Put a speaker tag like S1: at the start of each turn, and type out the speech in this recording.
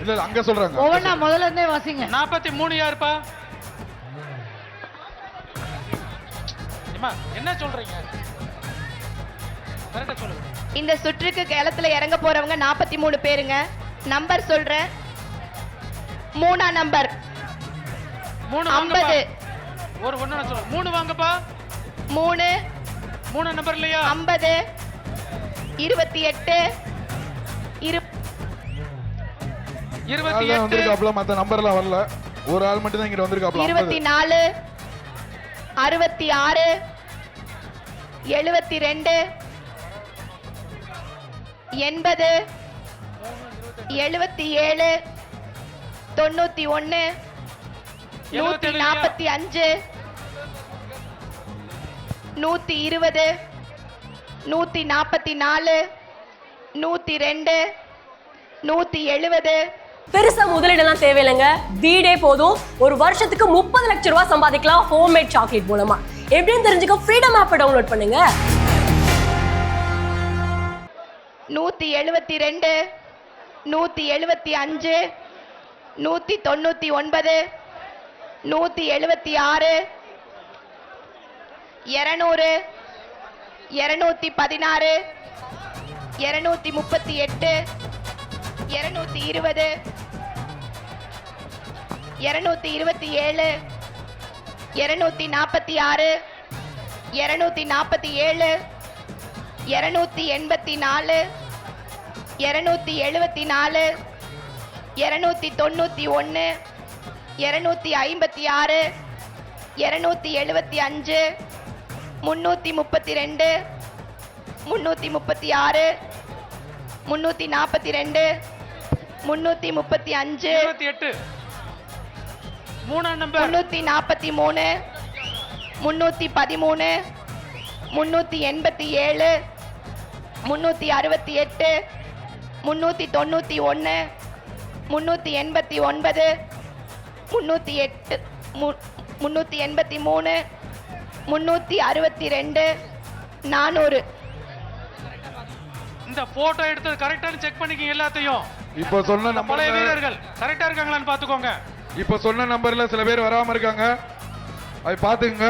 S1: இல்ல அங்க சொல்றாங்க.
S2: ஒவ்வொன்றா முதல்ல இருந்தே வாசிங்க.
S3: நாற்பத்தி மூணு யாருப்பா? என்ன சொல்றீங்க? கரெக்டா சொல்லுங்க.
S4: இந்த சுற்றுக்கு களத்துல இறங்க போறவங்க நாற்பத்தி மூணு பேருங்க. நம்பர் சொல்றேன். மூணா நம்பர்.
S3: மூணு
S4: ஐம்பது.
S3: ஒரு ஒண்ணு சொல்றேன் மூணு வாங்கப்பா.
S4: மூணு.
S3: மூணு நம்பர் இல்லையா?
S4: ஐம்பது. இருபத்தி எட்டு. இரு
S3: இருபத்தி
S1: வந்திருக்காப்ல மத்த நம்பர்லாம் வரல ஒரு ஆள் மட்டும் தான் இங்க வந்திருக்காப்ல
S4: இருபத்தி
S1: 50.
S4: நாலு அறுபத்தி ஆறு எழுபத்தி ரெண்டு எண்பது எழுபத்தி ஏழு தொண்ணூத்தி ஒன்னு நூத்தி? நாற்பத்தி அஞ்சு நூத்தி இருபது நூத்தி நாற்பத்தி நாலு நூத்தி ரெண்டு நூத்தி எழுபது
S5: பெருசா முதலீடெல்லாம் தேவையில்லைங்க. வீடே போதும். ஒரு வருஷத்துக்கு முப்பது லட்சம் ரூபாய் சம்பாதிக்கலாம் ஹோம்மேட் சாக்லேட் மூலமா. எப்படின்னு தெரிஞ்சுக்க ஃப்ரீடம் ஆப்பை டவுன்லோட் பண்ணுங்க.
S4: நூத்தி எழுபத்தி ரெண்டு நூத்தி எழுபத்தி அஞ்சு நூத்தி தொண்ணூத்தி ஒன்பது நூத்தி எழுபத்தி ஆறு இருநூறு இருநூத்தி பதினாறு இருநூத்தி முப்பத்தி எட்டு இருநூத்தி இருபது இருநூத்தி இருபத்தி ஏழு இருநூத்தி நாற்பத்தி ஆறு இருநூத்தி நாற்பத்தி ஏழு இருநூத்தி எண்பத்தி நாலு இருநூத்தி எழுபத்தி நாலு இருநூத்தி தொண்ணூற்றி ஒன்று இருநூத்தி ஐம்பத்தி ஆறு இருநூத்தி எழுபத்தி அஞ்சு முந்நூற்றி முப்பத்தி ரெண்டு முந்நூற்றி முப்பத்தி ஆறு முந்நூற்றி நாற்பத்தி ரெண்டு முந்நூற்றி முப்பத்தி அஞ்சு
S3: எட்டு. மூணாம் நம்பர்
S4: முன்னூத்தி நாற்பத்தி மூணு முன்னூத்தி பதிமூணு முன்னூத்தி எண்பத்தி ஏழு முன்னூத்தி அறுபத்தி எட்டு முன்னூத்தி தொண்ணூத்தி ஒன்று முன்னூத்தி எண்பத்தி ஒன்பது முன்னூத்தி எட்டு மு- முன்னூத்தி எண்பத்தி மூணு முன்னூத்தி அறுபத்தி ரெண்டு நானூறு.
S3: இந்த போட்டோ எடுத்தது கரெக்டானு செக் பண்ணிக்கங்க எல்லாத்தையும்.
S1: இப்போ சொன்ன
S3: பழைய வீரர்கள் கரெக்டா இருக்காங்களான்னு பாத்துக்கோங்க
S1: இப்போ சொன்ன நம்பர்ல சில பேர் வராம இருக்காங்க. அது பாத்துக்கங்க